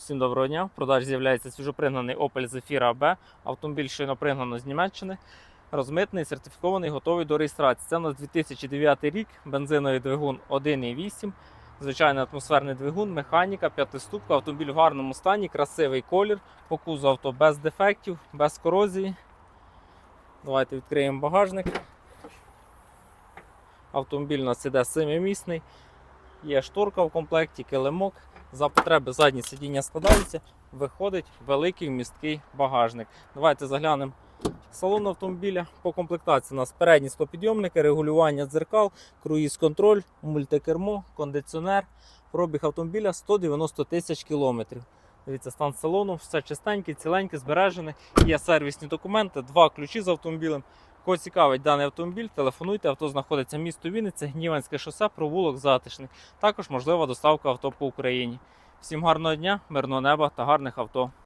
Всім доброго дня. В продажі з'являється свіжопригнаний Opel Zafira AB. Автомобіль щойно пригнано з Німеччини. Розмитний, сертифікований, готовий до реєстрації. Це у нас 2009 рік, бензиновий двигун 1.8, звичайний атмосферний двигун, механіка, п'ятиступка, автомобіль в гарному стані, красивий колір, по кузову авто без дефектів, без корозії. Давайте відкриємо багажник. Автомобіль у нас іде семимісний. Є шторка в комплекті, килимок. За потреби задні сидіння складаються, виходить великий місткий багажник. Давайте заглянемо салон автомобіля. По комплектації у нас передні склопідйомники, регулювання дзеркал, круїз-контроль, мультикермо, кондиціонер. Пробіг автомобіля 190 тисяч кілометрів. Дивіться, стан салону, все чистеньке, ціленьке, збережене. Є сервісні документи, два ключі з автомобілем. Кого цікавить даний автомобіль, телефонуйте. Авто знаходиться місто Вінниця, Гніванське шосе, провулок Затишний. Також можлива доставка авто по Україні. Всім гарного дня, мирного неба та гарних авто.